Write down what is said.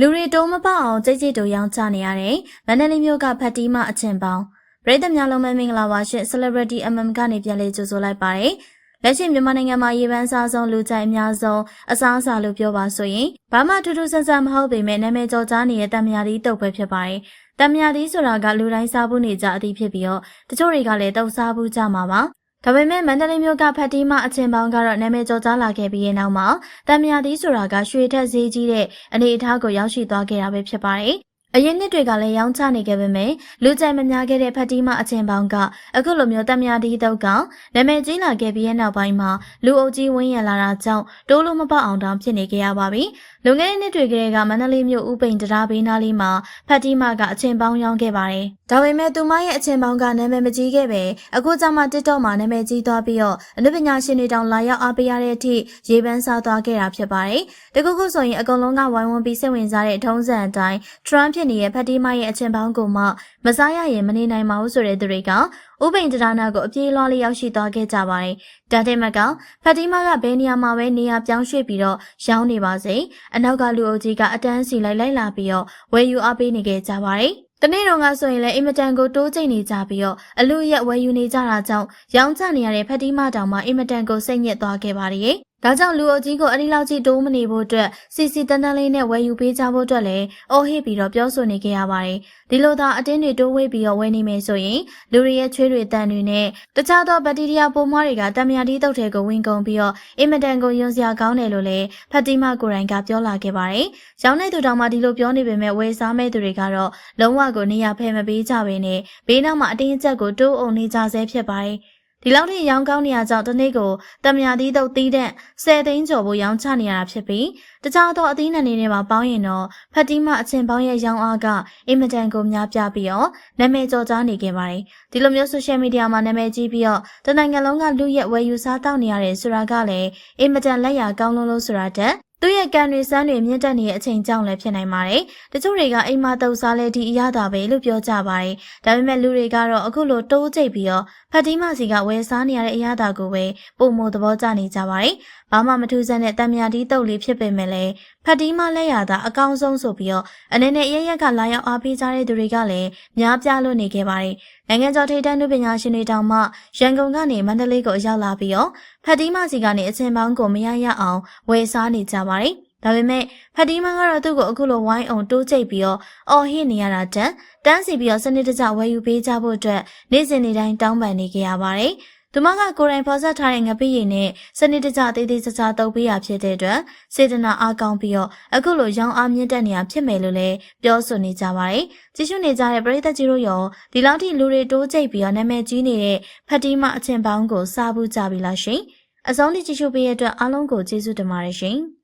လူတွေတိုးမပေါအောင်ကြိတ်ကြိတ်တို့ရောင်းချနေရတဲ့မန္တလေးမြို့ကဖတ်တီးမအချင်းပေါင်းပရိသတ်များလုံးပဲမင်္ဂလာပါရှင် Celebrity MM ကနေပြန်လေးကြိုဆိုလိုက်ပါတယ်လက်ရှိမြန်မာနိုင်ငံမှာရေပန်းစားဆုံးလူကြိုက်အများဆုံးအစားအစာလို့ပြောပါဆိုရင်ဘာမှထူးထူးဆန်းဆန်းမဟုတ်ပေမဲ့နာမည်ကျော်ကြားနေတဲ့တံမြာသီးတုပ်ပဲဖြစ်ပါတယ်တံမြာသီးဆိုတာကလူတိုင်းစားဖို့နေကြအသည့်ဖြစ်ပြီးတော့တချို့တွေကလည်းတုပ်စားဖို့ကြမှာပါ ဒါပေမဲ့မန္တလေးမြို့ကဖတ်တီးမအချင်းပေါင်းကတော့နာမည်ကျော်ကြားလာခဲ့ပြီးရဲ့နောက်မှာတံမြာသီးဆိုတာကရွှေထက်ဈေးကြီးတဲ့အနေအထားကိုရောက်ရှိသွားခဲ့တာပဲဖြစ်ပါတယ်။ အရင်နှစ်တွေကလည်းရောင်းချနေခဲ့ပေမဲ့လူကြိုက်မများခဲ့တဲ့ဖတ်တီးမအချင်းပေါင်းကအခုလိုမျိုးတံမြာသီးတုပ်ကနာမည်ကြီးလာခဲ့ပြီးရဲ့နောက်ပိုင်းမှာလူအုပ်ကြီးဝင်းရလာတာကြောင့်တိုးလို့မပေါအောင်တောင်ဖြစ်နေကြရပါပြီ။လွန်ခဲ့တဲ့နှစ်တွေကလေးကမန္တလေးမြို့ဥပိန်တရားဘေးနားလေးမှာဖတ်တီးမကအချင်းပေါင်းရောင်းခဲ့ပါတယ်။ဒါပေမဲ့သူမရဲ့အချင်းပေါင်းကနာမည်မကြီးခဲ့ပဲအခုကျမှ TikTok မှာနာမည်ကြီးသွားပြီးတော့အနုပညာရှင်တွေတောင်လာရောက်အားပေးရတဲ့အထိရေပန်းစားသွားခဲ့တာဖြစ်ပါတယ်။တကူကူဆိုရင်အကုန်လုံးကဝိုင်းဝန်းပြီးစိတ်ဝင်စားတဲ့ထုံးစံအတိုင်း Trump ဖြစ်နေတဲ့ဖတ်တီးမရဲ့အချင်းပေါင်းကိုမှမစားရရင်မနေနိုင်ပါဘူးဆိုတဲ့သူတွေကဥပိန်တရားနာကိုအပြေးလွှားလေးရောက်ရှိသွားခဲ့ကြပါတယ်။ဒါတဲ့မကဖတ်တီးမကဘယ်နေရာမှာပဲနေရာပြောင်းရွှေ့ပြီးတော့ရောင်းနေပါစေ။အနောက်ကလူအုပ်ကြီးကအတန်းစီလိုက်လိုက်လာပြီးတော့ဝယ်ယူအားပေးနေခဲ့ကြပါတယ်။တနေ့တော့ကဆိုရင်လည်းအင်မတန်ကိုတိုးကျိတ်နေကြပြီးတော့အလူရက်ဝယ်ယူနေကြတာကြောင့်ရောင်းချနေရတဲ့ဖက်တီးမတောင်မှအင်မတန်ကိုစိတ်ညစ်သွားခဲ့ပါတယ်။ ဒါကြောင့်လူအုပ်ကြီးကိုအဒီလောက်ကြီးတိုးမနေဖို့အတွက်စီစီတန်းတန်းလေးနဲ့ဝယ်ယူပေးကြဖို့အတွက်လည်းအော်ဟစ်ပြီးတော့ပြောဆိုနေကြရပါတယ်။ဒီလိုသာအတင်းတွေတိုးဝေးပြီးတော့ဝယ်နေမယ်ဆိုရင်လူတွေရဲ့ချွေးတွေတန်တွေနဲ့တခြားသောဘက်တီးရီးယားပိုးမွှားတွေကတံမြာတီးတုပ်ထဲကိုဝင်ကုန်ပြီးတော့အင်မတန်ကိုယွန်စရာကောင်းတယ်လို့လည်းဖတ်တီမာကိုရိုင်ကပြောလာခဲ့ပါတယ်။ရောင်းတဲ့သူတောင်မှဒီလိုပြောနေပေမဲ့ဝယ်စားမဲ့သူတွေကတော့လုံးဝကိုနေရာဖယ်မပေးကြဘဲနဲ့ဘေးနောက်မှာအတင်းအကျပ်ကိုတိုးအောင်နေကြဆဲဖြစ်ပါတယ်။ ဒီလောက်ထိရောင်းကောင်းနေရကြောင်းတစ်နေ့ကိုတမယာသီးတုပ်သီးတဲ့10သိန်းကျော်ဖို့ရောင်းချနေရတာဖြစ်ပြီးတခြားသောအသီးနှံတွေနဲ့ပါပေါင်းရင်တော့ဖတ်တီးမအချင်းပေါင်းရဲ့ရောင်းအားကအင်မတန်ကိုများပြားပြီးတော့နာမည်ကျော်ကြားနေခဲ့ပါတယ်ဒီလိုမျိုးဆိုရှယ်မီဒီယာမှာနာမည်ကြီးပြီးတော့တနိုင်ငံလုံးကလူရဲ့ဝယ်ယူစားတောက်နေရတဲ့ဆိုတာကလည်းအင်မတန်လက်ရကောင်းလုံးလို့ဆိုတာတက် သူ့ရဲ့ကံတွေစမ်းတွေမြင့်တက်နေတဲ့အချိန်ကြောင့်လည်းဖြစ်နိုင်ပါတယ်။တချို့တွေကအိမ်မှာတုပ်စားလဲဒီအရသာပဲလို့ပြောကြပါတယ်။ဒါပေမဲ့လူတွေကတော့အခုလိုတိုးကျိတ်ပြီးတော့ဖတ်တီးမစီကဝယ်စားနေရတဲ့အရသာကိုပဲပုံမသဘောကျနေကြပါတယ်။ ဘာမှမထူးဆန်းတဲ့တံမြာတီးတုပ်လေးဖြစ်ပေမဲ့လည်းဖတ်တီးမလက်ရသာအကောင်းဆုံးဆိုပြီးတော့အနေနဲ့ရရက်ကလာရောက်အားပေးကြတဲ့သူတွေကလည်းများပြားလို့နေခဲ့ပါတယ်။နိုင်ငံကျော်ထိပ်တန်းလူပညာရှင်တွေတောင်မှရန်ကုန်ကနေမန္တလေးကိုရောက်လာပြီးတော့ဖတ်တီးမစီကနေအချင်းပေါင်းကိုမရရအောင်ဝယ်စားနေကြပါတယ်။ဒါပေမဲ့ဖတ်တီးမကတော့သူ့ကိုအခုလိုဝိုင်းအောင်တိုးကျိတ်ပြီးတော့အော်ဟစ်နေရတာတက်တန်းစီပြီးတော့စနစ်တကျဝယ်ယူပေးကြဖို့အတွက်နေ့စဉ်နေ့တိုင်းတောင်းပန်နေကြရပါတယ်။ သူမကကိုယ်တိုင်ဖော်ဆက်ထားတဲ့ငပိရည်နဲ့စနစ်တကျသေးသေးချာချာတုပ်ပေးရဖြစ်တဲ့အတွက်စေတနာအားကောင်းပြီးတော့အခုလိုရောင်းအားမြင့်တက်နေရဖြစ်မယ်လို့လည်းပြောဆိုနေကြပါတယ်။ကြည့်ရှုနေကြတဲ့ပရိသတ်ကြီးတို့ရောဒီလောက်ထိလူတွေတိုးကျိတ်ပြီးတော့နာမည်ကြီးနေတဲ့ဖတ်တီးမအချင်းပေါင်းကိုစားဘူးကြပြီလားရှင်။အဆုံးထိကြည့်ရှုပေးရတဲ့အတွက်အားလုံးကိုကျေးဇူးတင်ပါတယ်ရှင်။